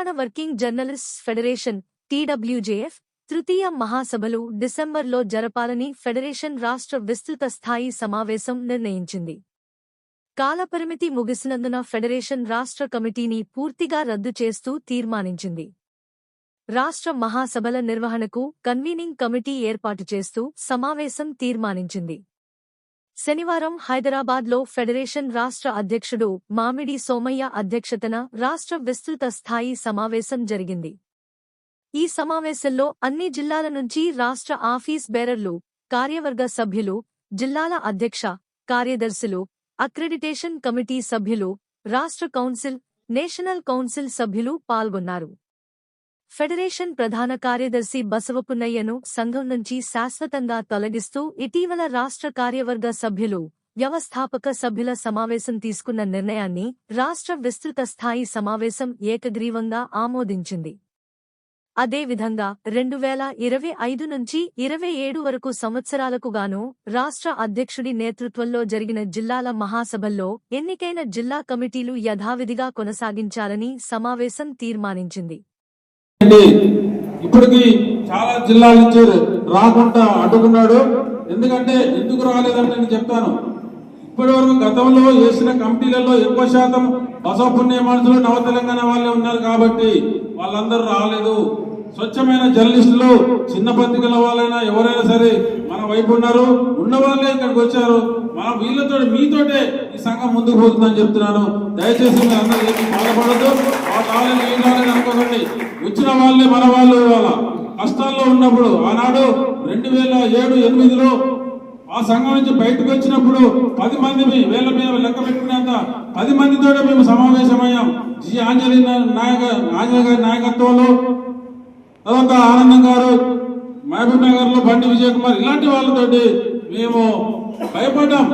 Telangana working journalists federation TWJF తృతీయ మహాసభలు డిసెంబర్లో జరపాలని ఫెడరేషన్ రాష్ట్ర విస్తృత స్థాయి సమావేశం నిర్ణయించింది. కాలపరిమితి ముగిసినందున ఫెడరేషన్ రాష్ట్ర కమిటీని పూర్తిగా రద్దు చేస్తూ తీర్మానించింది. రాష్ట్ర మహాసభల నిర్వహణకు కన్వీనింగ్ కమిటీ ఏర్పాటు చేస్తూ సమావేశం తీర్మానించింది. శనివారం హైదరాబాద్లో ఫెడరేషన్ రాష్ట్ర అధ్యక్షుడు మామిడి సోమయ్య అధ్యక్షతన రాష్ట్ర విస్తృత స్థాయి సమావేశం జరిగింది. ఈ సమావేశంలో అన్ని జిల్లాల నుంచి రాష్ట్ర ఆఫీస్ బేరర్లు కార్యవర్గ సభ్యులు జిల్లాల అధ్యక్ష కార్యదర్శులు అక్రెడిటేషన్ కమిటీ సభ్యులు రాష్ట్ర కౌన్సిల్ నేషనల్ కౌన్సిల్ సభ్యులు పాల్గొన్నారు. ఫెడరేషన్ ప్రధాన కార్యదర్శి బసవపున్నయ్యను సంఘం నుంచి శాశ్వతంగా తొలగిస్తూ ఇటీవల రాష్ట్ర కార్యవర్గ సభ్యులు వ్యవస్థాపక సభ్యుల సమావేశం తీసుకున్న నిర్ణయాన్ని రాష్ట్ర విస్తృత స్థాయి సమావేశం ఏకగ్రీవంగా ఆమోదించింది. అదేవిధంగా రెండు వేల ఇరవై ఐదు నుంచి ఇరవై ఏడు వరకు సంవత్సరాలకుగాను రాష్ట్ర అధ్యక్షుడి నేతృత్వంలో జరిగిన జిల్లాల మహాసభల్లో ఎన్నికైన జిల్లా కమిటీలు యథావిధిగా కొనసాగించాలని సమావేశం తీర్మానించింది. ఇప్పటికి చాలా జిల్లాల నుంచి రాకుండా అడ్డుకున్నాడు ఎందుకంటే ఎందుకు రాలేదని నేను చెప్తాను. ఇప్పటి వరకు గతంలో వేసిన కమిటీలలో ఎక్కువ శాతం బసవ పుణ్య మనుషులు నవ తెలంగాణ వాళ్ళే ఉన్నారు కాబట్టి వాళ్ళందరూ రాలేదు. స్వచ్ఛమైన జర్నలిస్టులు చిన్న పత్రికల వాళ్ళైనా ఎవరైనా సరే మన వైపు ఉన్నారు. ఉన్న వాళ్ళే ఇక్కడికి వచ్చారు. మన వీళ్ళతో మీతోటే ఈ సంఘం ముందుకు పోతుందని చెప్తున్నాను. దయచేసి మీరు అందరూ ఏమి బాధపడద్దు. ఆ కాలని ఈ కాలని అనుకోకండి. వచ్చిన వాళ్ళే మన వాళ్ళు ఇవాళ. కష్టాల్లో ఉన్నప్పుడు ఆనాడు రెండు వేల ఏడు ఎనిమిదిలో ఆ సంఘం నుంచి బయటకు వచ్చినప్పుడు పది మంది వేల మీద లెక్క పెట్టుకునేంత పది మందితోనే మేము సమావేశమయ్యాం. జి. ఆంజనేయ నాయక ఆంజనేయ గారి నాయకత్వంలో తర్వాత ఆనందం గారు. మహబూబ్ నగర్లో బండి విజయ్ కుమార్ ఇలాంటి వాళ్ళతోటి మేము భయపడ్డాం.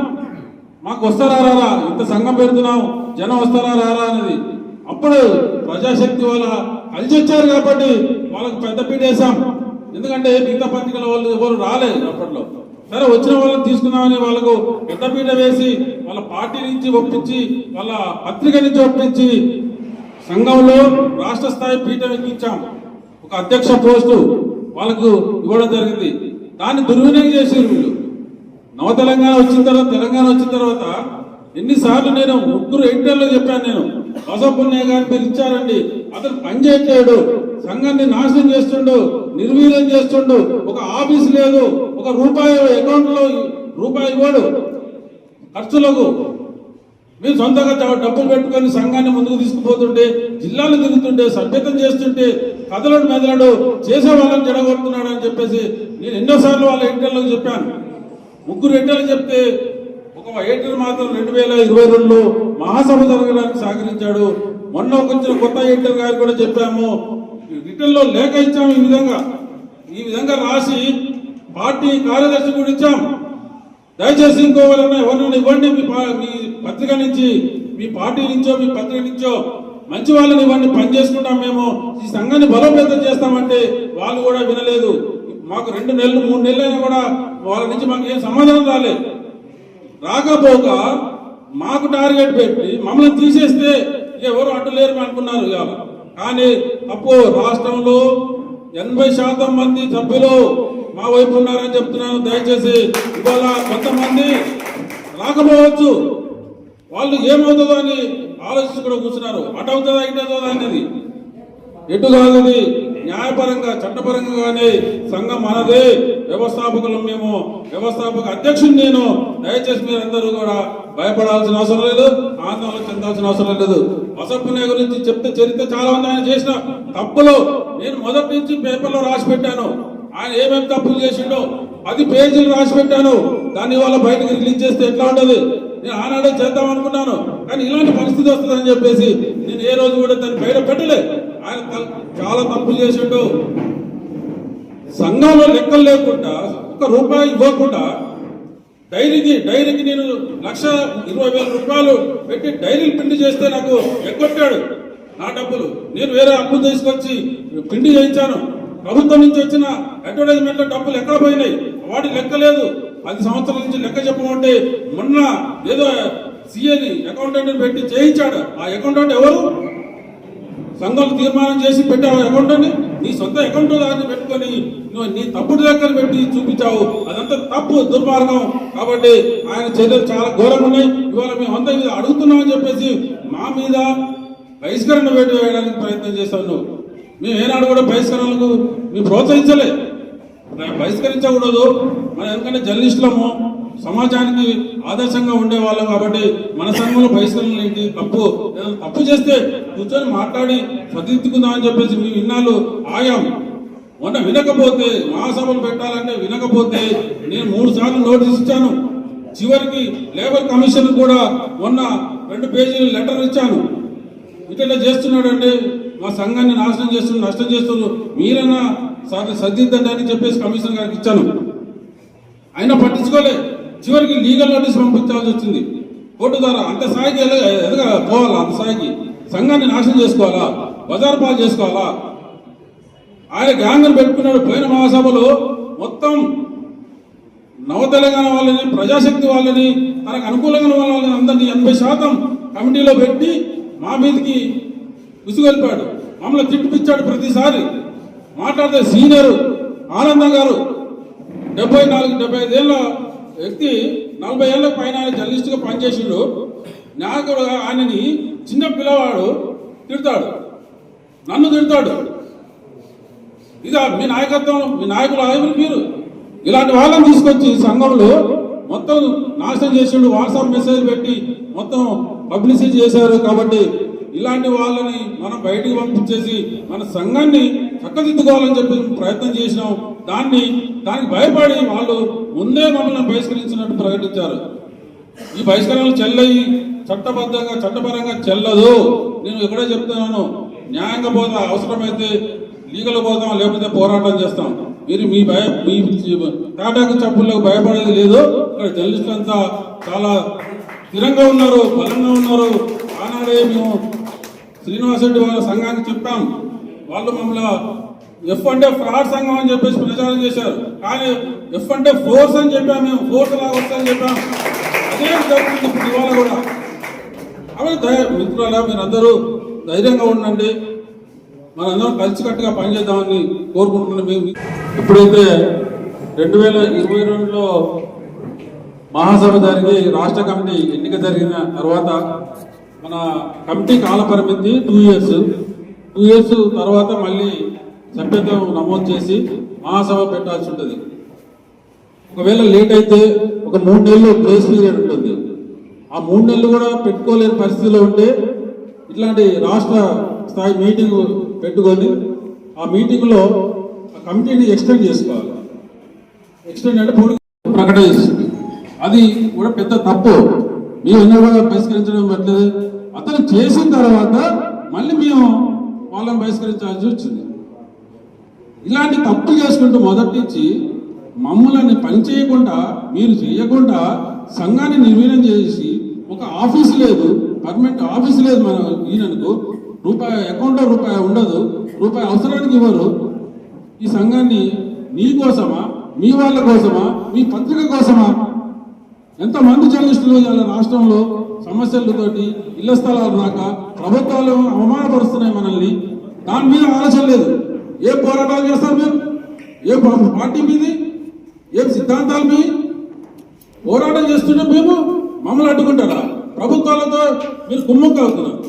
మాకు వస్తారా రారా? ఇంత సంఘం పెడుతున్నాం. జనం వస్తారా రారా అనేది. అప్పుడు ప్రజాశక్తి వాళ్ళ కలిసి వచ్చారు కాబట్టి వాళ్ళకి పెద్దపీట వేసాం ఎందుకంటే మిగతా పత్రికల వాళ్ళు ఎవరు రాలేదు అప్పట్లో. సరే వచ్చిన వాళ్ళని తీసుకున్నామని వాళ్ళకు పెద్దపీట వేసి వాళ్ళ పార్టీ నుంచి ఒప్పించి వాళ్ళ పత్రిక నుంచి ఒప్పించి సంఘంలో రాష్ట్ర స్థాయి పీఠం ఎక్కించాం. ఒక అధ్యక్ష పోస్టు వాళ్ళకు ఇవ్వడం జరిగింది. దాన్ని దుర్వినియోగం చేశారు వీళ్ళు. నవ తెలంగాణ వచ్చిన తర్వాత తెలంగాణ వచ్చిన తర్వాత ఎన్నిసార్లు నేను ముగ్గురు ఎడిటర్లు చెప్పాను నేను బసపుణ్య గారిని మీరు ఇచ్చారండి. అతను పనిచేయట్లేడు సంఘాన్ని నాశనం చేస్తుండు నిర్వీర్యం చేస్తుండు ఒక ఆఫీస్ లేదు ఒక రూపాయి అకౌంట్లో రూపాయి ఇవ్వడు. ఖర్చులకు మీరు సొంతంగా డబ్బులు పెట్టుకొని సంఘాన్ని ముందుకు తీసుకుపోతుంటే జిల్లాలు తిరుగుతుంటే సభ్యతం చేస్తుంటే కథలను మెదలడు చేసే వాళ్ళని జడగొడుతున్నాడు అని చెప్పేసి నేను ఎన్నోసార్లు వాళ్ళ ఎడిటర్లకు చెప్పాను. ముగ్గురు ఎడిటర్లు చెప్తే ఒక ఎడిటర్ మాత్రం రెండు వేల ఇరవై రెండులో మహాసభ జరగడానికి సహకరించాడు. మొన్న ఒక వచ్చిన కొత్త ఎడిటర్ గారు కూడా చెప్పాము రిటర్న్లో లేఖ ఇచ్చాము ఈ విధంగా. ఈ విధంగా రాసి పార్టీ కార్యదర్శి కూడా ఇచ్చాము దయచేసి ఇంకోవాలన్నా ఎవరినైనా ఇవ్వండి మీ మీ పత్రిక నుంచి మీ పార్టీ నుంచో మీ పత్రిక నుంచో మంచి వాళ్ళని ఇవ్వండి పని చేసుకుంటాం మేము. ఈ సంఘాన్ని బలోపేతం చేస్తామంటే వాళ్ళు కూడా వినలేదు. మాకు రెండు నెలలు మూడు నెలలైనా కూడా వాళ్ళ నుంచి మాకు ఏం సమాధానం రాలేదు రాకపోక మాకు టార్గెట్ పెట్టి మమ్మల్ని తీసేస్తే ఎవరు అడ్డులేరు అనుకున్నారు కానీ తప్పు రాష్ట్రంలో ఎనభై శాతం మంది సభ్యులు మా వైపు ఉన్నారని చెప్తున్నాను. దయచేసి ఇవాళ కొంతమంది రాకపోవచ్చు. వాళ్ళు ఏమవుతుందో అని ఆలోచించి కూడా కూర్చున్నారు. అటు అవుతుందా ఇటు అవుతుందా అనేది. ఎటు కాదు న్యాయపరంగా చట్టపరంగా కానీ సంఘం మనదే వ్యవస్థాపకులు మేము. వ్యవస్థాపక అధ్యక్షుడు నేను. దయచేసి మీరందరూ కూడా భయపడాల్సిన అవసరం లేదు. ఆందోళన చెందాల్సిన అవసరం లేదు. వసపుణ్య గురించి చెప్తే చరిత్ర చాలా ఉంది. ఆయన చేసిన తప్పులు నేను మొదటి నుంచి పేపర్లో రాసి పెట్టాను. ఆయన ఏమేమి తప్పులు చేసిండో పది పేజీలు రాసి పెట్టాను. దాన్ని ఇవాళ బయటకు రిలీజ్ చేస్తే ఎట్లా ఉండదు నేను ఆనాడే చేద్దాం అనుకున్నాను. కానీ ఇలాంటి పరిస్థితి వస్తుందని చెప్పేసి నేను ఏ రోజు కూడా దాన్ని బయట పెట్టలే. ఆయన చాలా తప్పులు చేసిండు. సంఘంలో లెక్కలు లేకుండా ఒక రూపాయి ఇవ్వకుండా డైరీకి డైరీకి నేను లక్ష ఇరవై వేల రూపాయలు పెట్టి డైరీలు పిండి చేస్తే నాకు ఎగ్గొట్టాడు నా డబ్బులు. నేను వేరే అప్పులు తీసుకొచ్చి పిండి చేయించాను. ప్రభుత్వం నుంచి వచ్చిన అడ్వర్టైజ్మెంట్ డబ్బులు ఎక్కడ పోయినాయి? వాటి లెక్క లేదు. పది సంవత్సరాల నుంచి లెక్క చెప్పమంటే మొన్న ఏదో సీఏని అకౌంటెంట్ పెట్టి చేయించాడు. ఆ అకౌంటెంట్ ఎవరు? సంఘాలు తీర్మానం చేసి పెట్టావు అకౌంటెంట్ అని నీ సొంత అకౌంట్ దాన్ని పెట్టుకొని నువ్వు నీ తప్పుడు లెక్కలు పెట్టి చూపించావు. అదంతా తప్పు దుర్మార్గం. కాబట్టి ఆయన చర్యలు చాలా ఘోరంగా ఉన్నాయి. ఇవాళ మేము అంతా మీద అడుగుతున్నామని చెప్పేసి మా మీద బహిష్కరణ వేటు వేయడానికి ప్రయత్నం చేస్తావు నువ్వు మేము ఏనాడు కూడా బహిష్కరణలకు మేము ప్రోత్సహించలే. బహిష్కరించకూడదు. మనం ఎందుకంటే జర్నలిస్టులము సమాజానికి ఆదర్శంగా ఉండేవాళ్ళం కాబట్టి మన సంఘంలో బహిష్కరణ ఏంటి? తప్పు. తప్పు చేస్తే కూర్చొని మాట్లాడి సరిదిద్దుకుందాం అని చెప్పేసి మేము ఇన్నాళ్ళు ఆయాం మొన్న వినకపోతే మహాసభలు పెట్టాలంటే వినకపోతే నేను మూడు సార్లు నోటీస్ ఇచ్చాను. చివరికి లేబర్ కమిషన్ కూడా మొన్న రెండు పేజీలు లెటర్ ఇచ్చాను. ఇట్లా చేస్తున్నాడంటే మా సంఘాన్ని నాశనం చేస్తున్నారు నష్టం చేస్తున్నారు. మీరన్నా సార్ సర్దిద్దండి అని చెప్పేసి కమిషనర్ గారికి ఇచ్చాను. అయినా పట్టించుకోలే. చివరికి లీగల్ నోటీస్ పంపించాల్సి వచ్చింది. కోర్టు ద్వారా అంత స్థాయికి ఎదగ పోవాలా అంత స్థాయికి? సంఘాన్ని నాశనం చేసుకోవాలా? బజార్ పాలు చేసుకోవాలా? ఆయన గ్యాంగ్ను పెట్టుకున్నాడు పోయిన మహాసభలో మొత్తం నవ తెలంగాణ వాళ్ళని ప్రజాశక్తి వాళ్ళని తనకు అనుకూలంగా వాళ్ళని అందరినీ ఎనభై శాతం కమిటీలో పెట్టి మా మీదకి విసుగొలిపాడు మమ్మల్ని తిట్టిపిచ్చాడు ప్రతిసారి. మాట్లాడితే సీనియర్ ఆనందం గారు. డెబ్బై నాలుగు డెబ్బై ఐదేళ్ళ వ్యక్తి నలభై ఏళ్ళ పైన ఆయన జర్నలిస్ట్గా పనిచేసిండు. నాయకుడు ఆయనని చిన్న పిల్లవాడు తిడతాడు. నన్ను తిడతాడు. ఇదా మీ నాయకత్వం మీ నాయకులు ఆయన మీరు. ఇలాంటి వాళ్ళని తీసుకొచ్చి సంఘంలో మొత్తం నాశనం చేసిండు. వాట్సాప్ మెసేజ్ పెట్టి మొత్తం పబ్లిసిటీ చేశారు కాబట్టి ఇలాంటి వాళ్ళని మనం బయటికి పంపించేసి మన సంఘాన్ని చక్కదిద్దుకోవాలని చెప్పి ప్రయత్నం చేసినాం. దాన్ని దానికి భయపడి వాళ్ళు ముందే మమ్మల్ని బహిష్కరించినట్టు ప్రకటించారు. ఈ బహిష్కరణలు చెల్లయి చట్టబద్ధంగా చట్టపరంగా చెల్లదు. నేను ఇక్కడే చెప్తున్నాను. న్యాయంగా పోతా అవసరమైతే లీగల్ పోతాం లేకపోతే పోరాటం చేస్తాం. మీరు మీ భయ మీ టాటాకు చప్పులకు భయపడేది లేదు. ఇక్కడ జర్నలిస్టులంతా చాలా స్థిరంగా ఉన్నారు బలంగా ఉన్నారు. ఆనాడే మేము శ్రీనివాసరెడ్డి వాళ్ళ సంఘానికి చెప్పాం. వాళ్ళు మమ్మల్ని ఎఫ్ అంటే ఫ్రాడ్ సంఘం అని చెప్పేసి ప్రచారం చేశారు. కానీ ఎఫ్ అంటే ఫోర్స్ అని చెప్పాం మేము. ఫోర్స్ లాగా వస్తుందని చెప్పాం. అదే జరుగుతుంది ఇప్పుడు ఇవాళ కూడా. కాబట్టి మిత్రుల మీరందరూ ధైర్యంగా ఉండండి. మనందరం కలిసికట్టుగా పనిచేద్దామని కోరుకుంటున్నాం. మేము ఇప్పుడైతే రెండు వేల ఇరవై రెండులో మహాసభ జరిగి రాష్ట్ర కమిటీ ఎన్నిక జరిగిన తర్వాత మన కమిటీ కాల పరిమితి టూ ఇయర్స్ టూ ఇయర్స్ తర్వాత మళ్ళీ సభ్యత్వం నమోదు చేసి మహాసభ పెట్టాల్సి ఉంటుంది. ఒకవేళ లేట్ అయితే ఒక మూడు నెలలు గ్రేస్ పీరియడ్ ఉంటుంది. ఆ మూడు నెలలు కూడా పెట్టుకోలేని పరిస్థితిలో ఉంటే ఇట్లాంటి రాష్ట్ర స్థాయి మీటింగ్ పెట్టుకొని ఆ మీటింగ్లో ఆ కమిటీని ఎక్స్టెండ్ చేసుకోవాలి. ఎక్స్టెండ్ అంటే పొడుగు ప్రకటన చేస్తుంది. అది కూడా పెద్ద తప్పు. మేము ఎన్నో కూడా బహిష్కరించడం పట్లేదు అతను చేసిన తర్వాత మళ్ళీ మేము వాళ్ళని బహిష్కరించాల్సి వచ్చింది. ఇలాంటి తప్పు చేసుకుంటూ మొదటి నుంచి మమ్మల్ని పని చేయకుండా మీరు చేయకుండా సంఘాన్ని నిర్వీర్యం చేసి ఒక ఆఫీస్ లేదు పర్మనెంట్ ఆఫీస్ లేదు మన ఈయనకు. రూపాయి అకౌంట్లో రూపాయి ఉండదు రూపాయి అవసరానికి ఇవ్వరు. ఈ సంఘాన్ని నీ కోసమా మీ వాళ్ళ కోసమా మీ పత్రిక కోసమా ఎంతమంది జర్నలిస్టులు ఇవాళ రాష్ట్రంలో సమస్యలతోటి ఇళ్ళ స్థలాలు రాక ప్రభుత్వాలు అవమానపరుస్తున్నాయి మనల్ని? దాని మీద ఆలోచన లేదు. ఏ పోరాటాలు చేస్తారు మీరు? ఏ పార్టీ మీది? ఏం సిద్ధాంతాలు మీ? పోరాటం చేస్తుంటే మేము మమ్మల్ని అడ్డుకుంటారా? ప్రభుత్వాలతో మీరు కుమ్మక్క అవుతున్నారు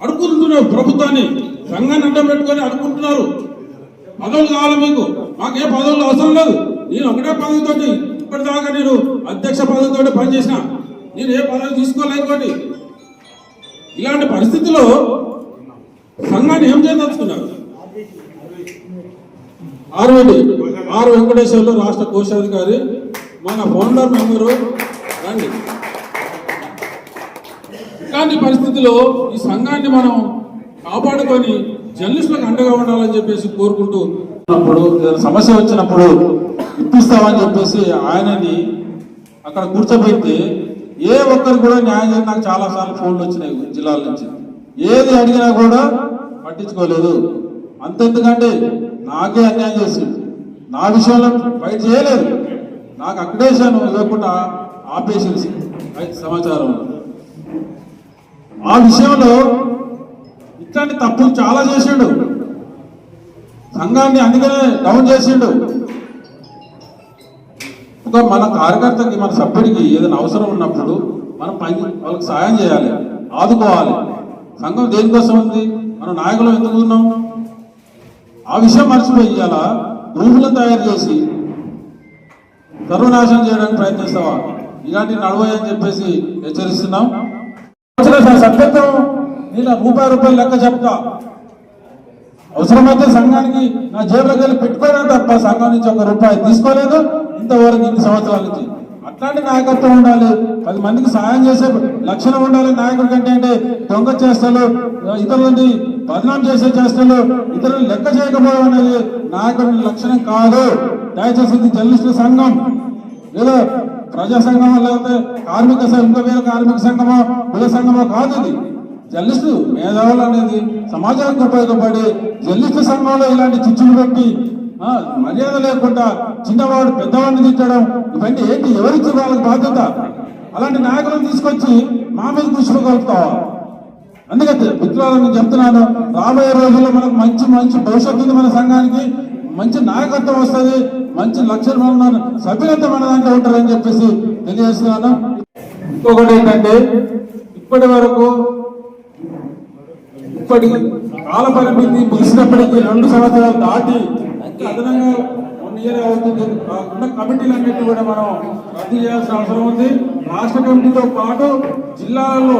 అడుగుతున్నారు ప్రభుత్వాన్ని. సంఘాన్ని అడ్డం పెట్టుకొని అడుగుతున్నారు పదవులు కావాలి మీకు. మాకే పదవులు అవసరం లేదు. నేను ఒకటే పదవితోటి ఇప్పటిదాకా నేను అధ్యక్ష పదవితోటి పనిచేసిన. నేను ఏ పదవి తీసుకోలేకపోతే ఇలాంటి పరిస్థితుల్లో సంఘాన్ని ఏం చేయదలుచుకున్నారు? ఆర్వడి ఆర్ వెంకటేశ్వర్లు రాష్ట్ర కోశాధికారి మన ఫౌండర్ మెంబరు రండి. ఇలాంటి పరిస్థితిలో ఈ సంఘాన్ని మనం కాపాడుకొని జర్నలిస్టులకు అండగా ఉండాలని చెప్పేసి కోరుకుంటూ సమస్య వచ్చినప్పుడు ఇప్పిస్తామని చెప్పేసి ఆయనని అక్కడ కూర్చోబెట్టి ఏ ఒక్కరు కూడా న్యాయం చేసి నాకు చాలాసార్లు ఫోన్లు వచ్చినాయి జిల్లాల నుంచి. ఏది అడిగినా కూడా పట్టించుకోలేదు. అంతెందుకంటే నాకే అన్యాయం చేసింది నా విషయంలో బయట చేయలేదు. నాకు అక్రిడేషన్ లేకుండా ఆపేసేసి సమాచారం. ఆ విషయంలో ఇట్లాంటి తప్పులు చాలా చేసిండు. సంఘాన్ని అందుకనే డౌన్ చేసిండు. ఒక మన కార్యకర్తకి మన సభ్యుడికి ఏదైనా అవసరం ఉన్నప్పుడు మనం పై వాళ్ళకి సాయం చేయాలి ఆదుకోవాలి. సంఘం దేనికోసం ఉంది? మన నాయకులు ఎందుకు ఉన్నాం? ఆ విషయం మర్చిపోయి ఇవాళ గ్రూపులను తయారు చేసి సర్వనాశనం చేయడానికి ప్రయత్నిస్తావా? ఇలాంటి నడవని చెప్పేసి హెచ్చరిస్తున్నాం. సభ్యత్వం నేను రూపాయి రూపాయలు లెక్క చెప్తా. అవసరమైతే సంఘానికి నా జేబులోకి వెళ్ళి పెట్టుకోవడం తప్ప సంఘం నుంచి ఒక రూపాయి తీసుకోలేదు. ఇంతవరకు ఇన్ని సంవత్సరాల నుంచి. అట్లాంటి నాయకత్వం ఉండాలి. పది మందికి సహాయం చేసే లక్షణం ఉండాలి నాయకుడి కంటే అంటే దొంగ చేష్టలు ఇతరులని బదనాం చేసే చేష్టలు ఇతరులు లెక్క చేయకపోవడం అనేది నాయకుడి లక్షణం కాదు. దయచేసి ఇది జర్నలిస్టుల సంఘం. ఏదో ప్రజా సంఘమో లేకపోతే కార్మిక సంఘం వేరే కార్మిక సంఘమో కుల సంఘమో కాదు ఇది. జర్నలిస్టు మేధావులు అనేది సమాజానికి ఉపయోగపడి జర్నలిస్టు సంఘంలో ఇలాంటి చిచ్చులు పెట్టి మర్యాద లేకుండా చిన్నవాడు పెద్దవాడిని తిట్టడం ఇవన్నీ ఏంటి? ఎవరికి వాళ్ళకి బాధ్యత? అలాంటి నాయకులను తీసుకొచ్చి మా మీద దృష్టికలుపుతావా అందుకే మిత్రులను చెప్తున్నాను రాబోయే రోజుల్లో మనకు మంచి మంచి భవిష్యత్తు ఉంది మన సంఘానికి మంచి నాయకత్వం వస్తుంది మంచి లక్ష్యం ఉన్న సభ్యులంతా మన దాంట్లో ఉంటారని చెప్పేసి తెలియజేస్తున్నాను. ఇంకొకటి ఏంటంటే ఇప్పటి వరకు ఇప్పటి కాల పరిమితి ముగిసినప్పటికీ రెండు సంవత్సరాలు దాటి అదనంగా వన్ ఇయర్ అవుతుంది. ఉన్న కమిటీలన్నింటినీ కూడా మనం రద్దు చేయాల్సిన అవసరం ఉంది. రాష్ట్ర కమిటీతో పాటు జిల్లాలలో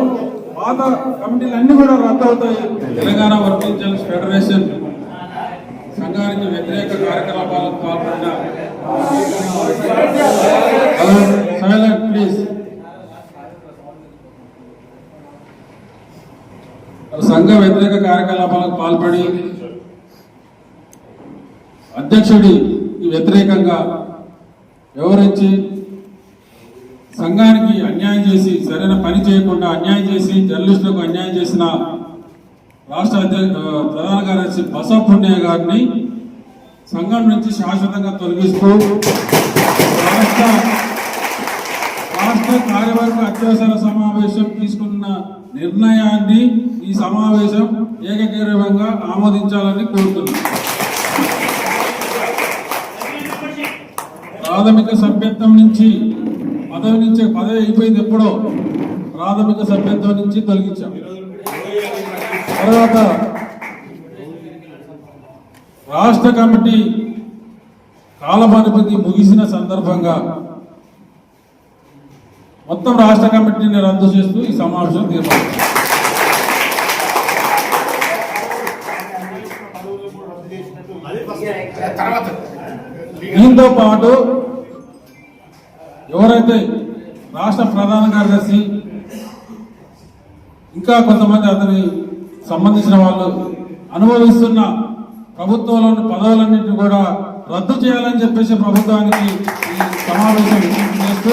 పాత కమిటీలన్నీ కూడా రద్దు అవుతాయి. తెలంగాణ వర్కింగ్ జర్నలిస్ట్ ఫెడరేషన్ సంఘానికి వ్యతిరేక కార్యకలాపాలకు పాల్పడిన ప్లీజ్. సంఘ వ్యతిరేక కార్యకలాపాలకు పాల్పడి అధ్యక్షుడి వ్యతిరేకంగా వివరించి సంఘానికి అన్యాయం చేసి సరైన పని చేయకుండా అన్యాయం చేసి జర్నలిస్టులకు అన్యాయం చేసిన రాష్ట్ర ప్రధాన కార్యదర్శి బసవపుణ్య గారిని సంఘం నుంచి శాశ్వతంగా తొలగిస్తూ రాష్ట్ర రాష్ట్ర కార్యవర్గ అత్యవసర సమావేశం తీసుకున్న నిర్ణయాన్ని ఈ సమావేశం ఏకగ్రీవంగా ఆమోదించాలని కోరుతున్నాను ప్రాథమిక సభ్యత్వం నుంచి పదవి నుంచి పదవి అయిపోయింది ఎప్పుడో ప్రాథమిక సభ్యత్వం నుంచి తొలగించాం. తర్వాత రాష్ట్ర కమిటీ కాలపరిమితి ముగిసిన సందర్భంగా మొత్తం రాష్ట్ర కమిటీని రద్దు చేస్తూ ఈ సమావేశం తీర్మానం దీంతో పాటు ఎవరైతే రాష్ట్ర ప్రధాన కార్యదర్శి ఇంకా కొంతమంది అతని సంబంధించిన వాళ్ళు అనుభవిస్తున్న ప్రభుత్వంలోని పదవులన్నింటినీ కూడా రద్దు చేయాలని చెప్పేసి ప్రభుత్వానికి ఈ సమావేశం చేస్తూ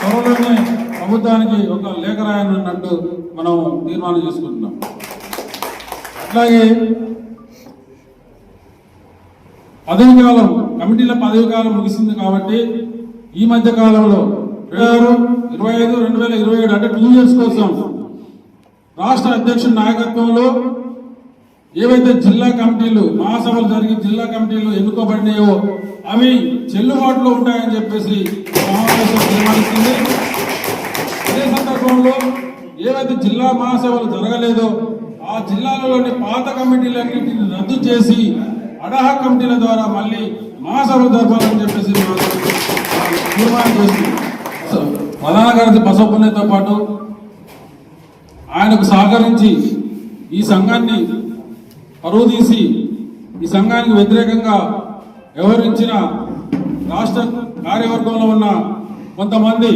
త్వరలోనే ప్రభుత్వానికి ఒక లేఖ రాయనున్నట్టు మనం తీర్మానం చేసుకుంటున్నాం. అట్లాగే పదవి కాలం కమిటీల పదవి కాలం ముగిసింది కాబట్టి ఈ మధ్య కాలంలో ఇరవై ఆరు ఇరవై ఐదు రెండు వేల ఇరవై ఏడు అంటే టూ ఇయర్స్ కోసం రాష్ట్ర అధ్యక్షుడి నాయకత్వంలో ఏవైతే జిల్లా కమిటీలు మహాసభలు జరిగి జిల్లా కమిటీలు ఎన్నుకోబడినాయో అవి చెల్లుబాటులో ఉంటాయని చెప్పేసి సమావేశం తీర్మానిస్తుంది. అదే సందర్భంలో ఏవైతే జిల్లా మహాసభలు జరగలేదో ఆ జిల్లాలలోని పాత కమిటీలన్నింటిని రద్దు చేసి అడహ కమిటీల ద్వారా మళ్ళీ మహాసభలు జరపాలని చెప్పేసి తీర్మానం చేసింది. ప్రధాన కార్యదర్శి బసవపుణ్యతో పాటు ఆయనకు సహకరించి ఈ సంఘాన్ని పరువుదీసి ఈ సంఘానికి వ్యతిరేకంగా వ్యవహరించిన రాష్ట్ర కార్యవర్గంలో ఉన్న కొంతమంది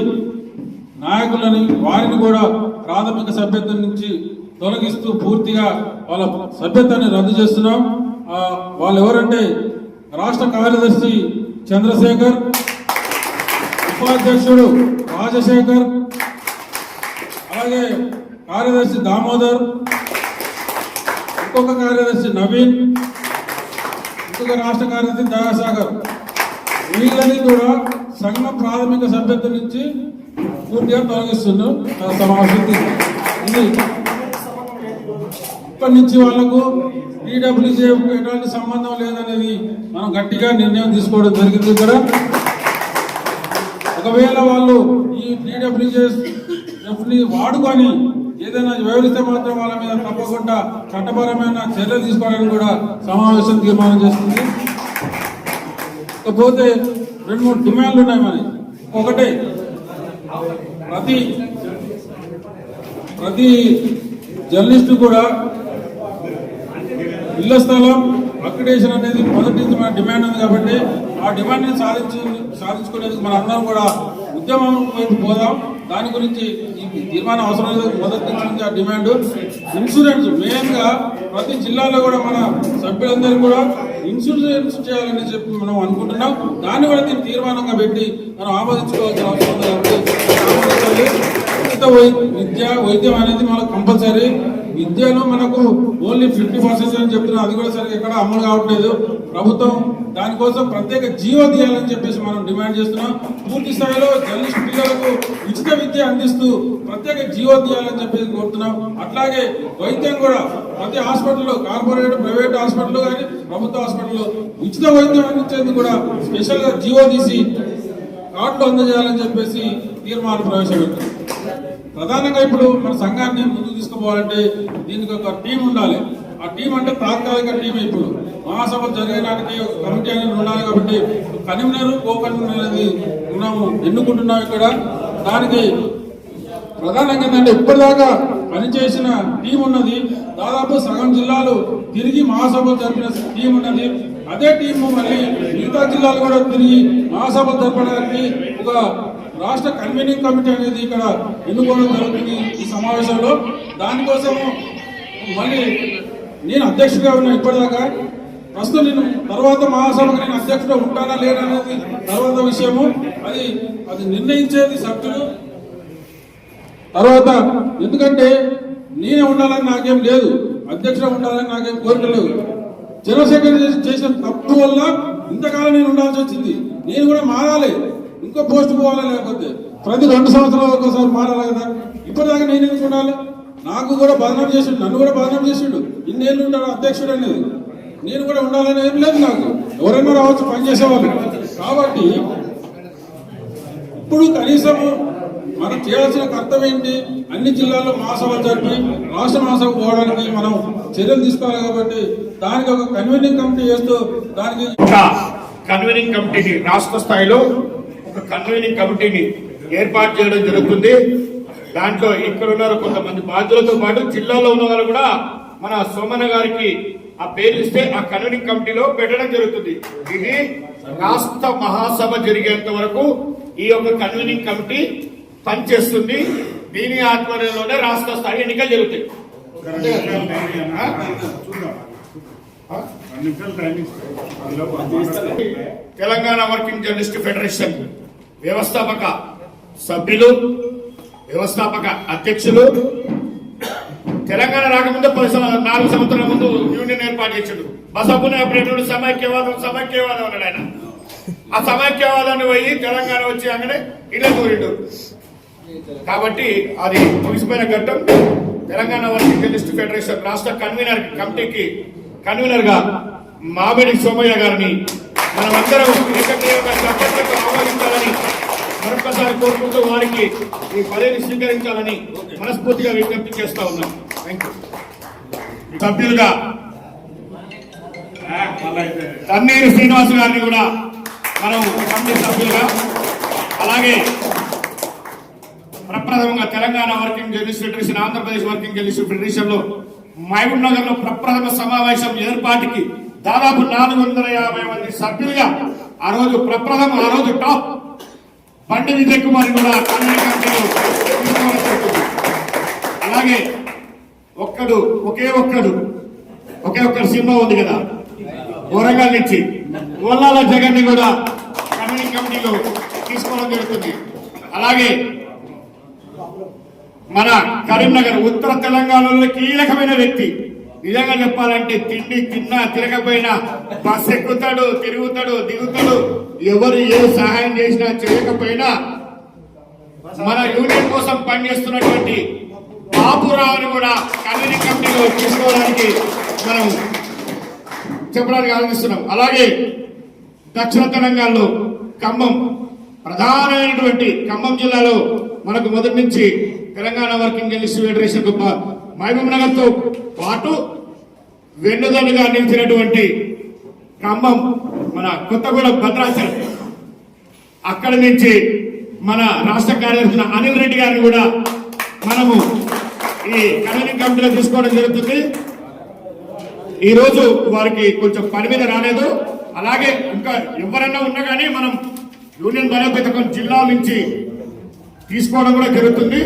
నాయకులని వారిని కూడా ప్రాథమిక సభ్యత్వం నుంచి తొలగిస్తూ పూర్తిగా వాళ్ళ సభ్యత్వాన్ని రద్దు చేస్తున్నాం. వాళ్ళు ఎవరంటే రాష్ట్ర కార్యదర్శి చంద్రశేఖర్ ఉపాధ్యక్షుడు రాజశేఖర్ అలాగే కార్యదర్శి దామోదర్ ఇంకొక కార్యదర్శి నవీన్ ఇంకొక రాష్ట్ర కార్యదర్శి దయాసాగర్ వీళ్ళని కూడా సంఘ ప్రాథమిక సభ్యత్వం నుంచి పూర్తిగా తొలగిస్తున్నాం. సమావేశం ఇది. ఇప్పటి నుంచి వాళ్ళకు టీడబ్ల్యూజే ఎటువంటి సంబంధం లేదనేది మనం గట్టిగా నిర్ణయం తీసుకోవడం జరిగింది ఇక్కడ. ఒకవేళ వాళ్ళు ఈ టీడబ్ల్యూజేఎస్ వాడుకొని ఏదైనా వివరిస్తే మాత్రం వాళ్ళ మీద తప్పకుండా చట్టపరమైన చర్యలు తీసుకోవడానికి కూడా సమావేశం తీర్మానం చేస్తుంది. ఇకపోతే రెండు మూడు డిమాండ్లు ఉన్నాయి మరి. ఒకటే ప్రతి ప్రతి జర్నలిస్టు కూడా ఇళ్ళ స్థలం అక్రిడేషన్ అనేది మొదటి నుంచి మన డిమాండ్ ఉంది కాబట్టి ఆ డిమాండ్ని సాధించు సాధించుకునేందుకు మన అందరం కూడా ఉద్యమం వైపు పోదాం. దాని గురించి ఈ తీర్మానం అవసరం లేదు. మొదటి నుంచి ఆ డిమాండ్. ఇన్సూరెన్స్ మెయిన్గా ప్రతి జిల్లాలో కూడా మన సభ్యులందరూ కూడా ఇన్సూరెన్స్ చేయాలని చెప్పి మనం అనుకుంటున్నాం. దాన్ని కూడా దీన్ని తీర్మానంగా పెట్టి మనం ఆమోదించుకోవాల్సిన అవసరం ఉంది. కాబట్టి ఆమోదించాలి. ఉచిత విద్య వైద్యం అనేది మనకు కంపల్సరీ. విద్యలో మనకు ఓన్లీ ఫిఫ్టీ పర్సెంట్ అని చెప్తున్నా అది కూడా సరిగ్గా ఎక్కడ అమలు కావట్లేదు. ప్రభుత్వం దానికోసం ప్రత్యేక జీవో తీయాలని చెప్పేసి మనం డిమాండ్ చేస్తున్నాం. పూర్తి స్థాయిలో జర్నలిస్ట్ పిల్లలకు ఉచిత విద్య అందిస్తూ ప్రత్యేక జీవో తీయాలని చెప్పేసి కోరుతున్నాం. అట్లాగే వైద్యం కూడా ప్రతి హాస్పిటల్లో కార్పొరేట్ ప్రైవేట్ హాస్పిటల్ కానీ ప్రభుత్వ హాస్పిటల్లో ఉచిత వైద్యం అందించేందుకు కూడా స్పెషల్గా జీవో తీసి కార్డులు అందజేయాలని చెప్పేసి తీర్మానం ప్రవేశపెట్టాం. ప్రధానంగా ఇప్పుడు మన సంఘాన్ని ముందుకు తీసుకుపోవాలంటే దీనికి ఒక టీం ఉండాలి. ఆ టీం అంటే తాత్కాలిక టీం ఇప్పుడు. మహాసభ జరగడానికి కమిటీ అనేది ఉండాలి కాబట్టి కన్వీనర్ కో కన్వీనర్ అనేది ఉన్నాము ఎన్నుకుంటున్నాం ఇక్కడ. దానికి ప్రధానంగా ఏంటంటే ఇప్పటిదాకా పనిచేసిన టీం ఉన్నది. దాదాపు సగం జిల్లాలు తిరిగి మహాసభలు జరిపిన టీం ఉన్నది. అదే టీము మళ్ళీ మిగతా జిల్లాలు కూడా తిరిగి మహాసభలు జరపడానికి ఒక రాష్ట్ర కన్వీనింగ్ కమిటీ అనేది ఇక్కడ ఎన్నుకోవడం జరుగుతుంది ఈ సమావేశంలో. దానికోసము మళ్ళీ నేను అధ్యక్షుడిగా ఉన్నా ఇప్పటిదాకా ప్రస్తుతం నేను తర్వాత మహాసభకు నేను అధ్యక్షుడు ఉంటానా లేనా అనేది తర్వాత విషయము. అది అది నిర్ణయించేది సభ్యులు. తర్వాత ఎందుకంటే నేనే ఉండాలని నాకేం లేదు అధ్యక్షుడు ఉండాలని నాకేం కోరిక లేదు. చంద్రశేఖర్ చేసిన తప్పు వల్ల ఇంతకాలం నేను ఉండాల్సి వచ్చింది. నేను కూడా మారాలి. ఇంకో పోస్ట్ పోవాలా లేకపోతే? ప్రతి రెండు సంవత్సరాలు ఒక్కోసారి మారాలి కదా? ఇప్పటిదాకా నేను ఎందుకున్నాను నాకు కూడా బదనాం చేసిండు నన్ను కూడా బదనాం చేసిండు. ఇన్నేళ్ళు ఉంటాడు అధ్యక్షుడు అనేది. నేను కూడా ఉండాలని ఏం లేదు నాకు. ఎవరైనా రావచ్చు పనిచేసేవాళ్ళు కాబట్టి ఇప్పుడు కనీసము మనం చేయాల్సిన కర్తవ్యం ఏంటి? అన్ని జిల్లాల్లో మహాసభలు జరిపి రాష్ట్ర మహాసభ పోవడానికి మనం చర్యలు తీసుకోవాలి కాబట్టి దానికి ఒక కన్వీనింగ్ కమిటీ చేస్తూ దానికి కన్వీనింగ్ కమిటీని రాష్ట్ర స్థాయిలో ఒక కన్వీనింగ్ కమిటీని ఏర్పాటు చేయడం జరుగుతుంది. దాంట్లో ఇక్కడ ఉన్నారు కొంతమంది బాధ్యులతో పాటు జిల్లాలో ఉన్న వాళ్ళు కూడా మన సోమన్న గారికి ఆ పేరు ఇస్తే ఆ కన్వీనింగ్ కమిటీలో పెట్టడం జరుగుతుంది. ఇది రాష్ట్ర మహాసభ జరిగేంత వరకు ఈ యొక్క కన్వీనింగ్ కమిటీ పనిచేస్తుంది. దీని ఆధ్వర్యంలోనే రాష్ట్ర స్థాయి ఎన్నికలు జరుగుతాయి? Telangana working journalist federation. వ్యవస్థాపక సభ్యులు వ్యవస్థాపక అధ్యక్షులు. తెలంగాణ రాకముందు పది నాలుగు సంవత్సరాల ముందు యూనియన్ ఏర్పాటు చేసిండు. బసపున ఎప్పుడు సమైక్యవాదం సమైక్యవాదం అన్నాడు ఆయన. ఆ సమైక్యవాదాన్ని పోయి తెలంగాణ వచ్చి అంగనే ఇళ్ళ దూరిండు కాబట్టి అది ముగిసిపోయిన ఘట్టం. తెలంగాణ వర్కింగ్ జర్నలిస్ట్ ఫెడరేషన్ రాష్ట్ర కన్వీనర్ కమిటీకి కన్వీనర్గా మామిడి సోమయ్య గారిని మనమందరం ఏకగ్రీవంగా చప్పట్లతో ఆహ్వానించాలని మరొకసారి కోరుకుంటూ వారికి ఈ పదవిని స్వీకరించాలని మనస్ఫూర్తిగా విజ్ఞప్తి చేస్తా ఉన్నాం. థ్యాంక్ యూ సభ్యులుగా తన్నీరు శ్రీనివాస్ గారిని కూడా మనం కమిటీ సభ్యులుగా అలాగే ప్రప్రథమంగా Telangana working journalist federation Andhra Pradesh working journalist ఫెడరేషన్లో మహబూబ్ నగర్లో ప్రప్రథమ సమావేశం ఏర్పాటుకి దాదాపు నాలుగు వందల యాభై మంది సభ్యులుగా ఆ రోజు ప్రప్రథమ ఆ రోజు టాప్ బండి విజయ్ కుమార్ కూడా తీసుకోవడం జరుగుతుంది. అలాగే ఒక్కడు ఒకే ఒక్కడు ఒకే ఒక్కడు సినిమా ఉంది కదా వరంగల్ నుంచి గొల్లాల జగన్ని కూడా కన్వీనింగ్ కమిటీలో తీసుకోవడం జరుగుతుంది అలాగే మన కరీంనగర్ ఉత్తర తెలంగాణలో కీలకమైన వ్యక్తి నిజంగా చెప్పాలంటే తిండి తిన్నా తిరగపోయినా బస్ ఎక్కుతాడు తిరుగుతాడు దిగుతాడు. ఎవరు ఏ సహాయం చేసినా చేయకపోయినా మన యూనియన్ కోసం పనిచేస్తున్నటువంటి బాపురావుని కూడా కన్వీనింగ్ కంపెనీలో తీసుకోవడానికి మనం చెప్పడానికి ఆలోచిస్తున్నాం. అలాగే దక్షిణ తెలంగాణలో ఖమ్మం ప్రధానమైనటువంటి ఖమ్మం జిల్లాలో మనకు మొదటి నుంచి తెలంగాణ వర్కింగ్ జర్నలిస్ట్ ఫెడరేషన్ గొప్ప మహబూబ్ నగర్తో పాటు వెన్నుదన్నుగా నిలిచినటువంటి ఖమ్మం మన కొత్తగూడెం భద్రాచలం. అక్కడి నుంచి మన రాష్ట్ర కార్యదర్శి అనిల్ రెడ్డి గారిని కూడా మనము ఈ కన్వీనింగ్ కమిటీలో తీసుకోవడం జరుగుతుంది. ఈ రోజు వారికి కొంచెం పని మీద రాలేదు. అలాగే ఇంకా ఎవరైనా ఉన్నా కానీ మనం యూనియన్ బలోపేతకం జిల్లా నుంచి తీసుకోవడం కూడా జరుగుతుంది.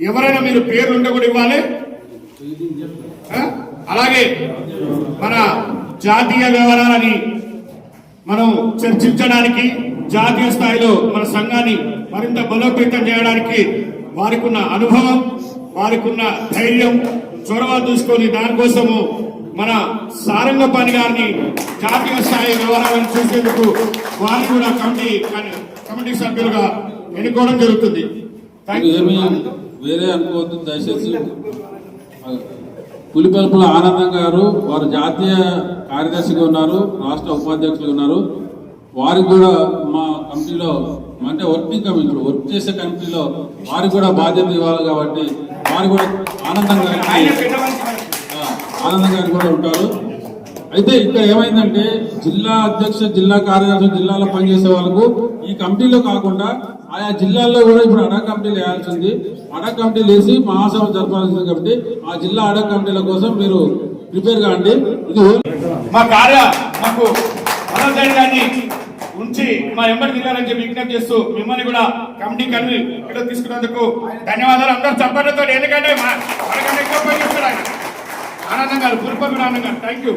ఎవరైనా మీరు పేర్లు ఉంటే కూడా ఇవ్వాలి అలాగే మన జాతీయ వ్యవహారాలని మనం చర్చించడానికి జాతీయ స్థాయిలో మన సంఘాన్ని మరింత బలోపేతం చేయడానికి వారికి ఉన్న అనుభవం వారికి ఉన్న ధైర్యం చొరవ చూసుకొని దానికోసము మన సారంగపాణి గారిని జాతీయ స్థాయి వ్యవహారాలను చూసేందుకు వారిని కూడా కమిటీ కమిటీ సభ్యులుగా ఎన్నుకోవడం జరుగుతుంది. Thank you. వేరే అనుకోవద్దు దయచేసి. పులిపలుపుల ఆనందం గారు వారు జాతీయ కార్యదర్శిగా ఉన్నారు రాష్ట్ర ఉపాధ్యక్షులు ఉన్నారు. వారికి కూడా మా కమిటీలో అంటే వర్కింగ్ కమిటీలో వర్క్ చేసే కమిటీలో వారికి కూడా బాధ్యత ఇవ్వాలి కాబట్టి వారు కూడా ఆనందం ఆనందంగా గారికి గారు కూడా ఉంటారు. అయితే ఇక్కడ ఏమైందంటే జిల్లా అధ్యక్ష జిల్లా కార్యదర్శి జిల్లాలో పనిచేసే వాళ్ళకు ఈ కమిటీలో కాకుండా ఆయా జిల్లాల్లో కూడా ఇప్పుడు అడా కమిటీలు వేయాల్సింది అడా కమిటీలు వేసి మహాసభ జరపాల్సింది కాబట్టి ఆ జిల్లా అడా కమిటీల కోసం మీరు ప్రిపేర్ కాండి. ఇది మా కార్య మాకు గారిని ఉంచి మా ఎంబడి దిగాలని చెప్పి విజ్ఞప్తి చేస్తూ మిమ్మల్ని కూడా కమిటీ కన్వీ ఇక్కడ తీసుకున్నందుకు ధన్యవాదాలు. అందరూ చప్పట్లతో ఎందుకంటే మా- ఎక్కువ ఆనందం గారు పురుపల్లి ఆనందం గారు. Thank you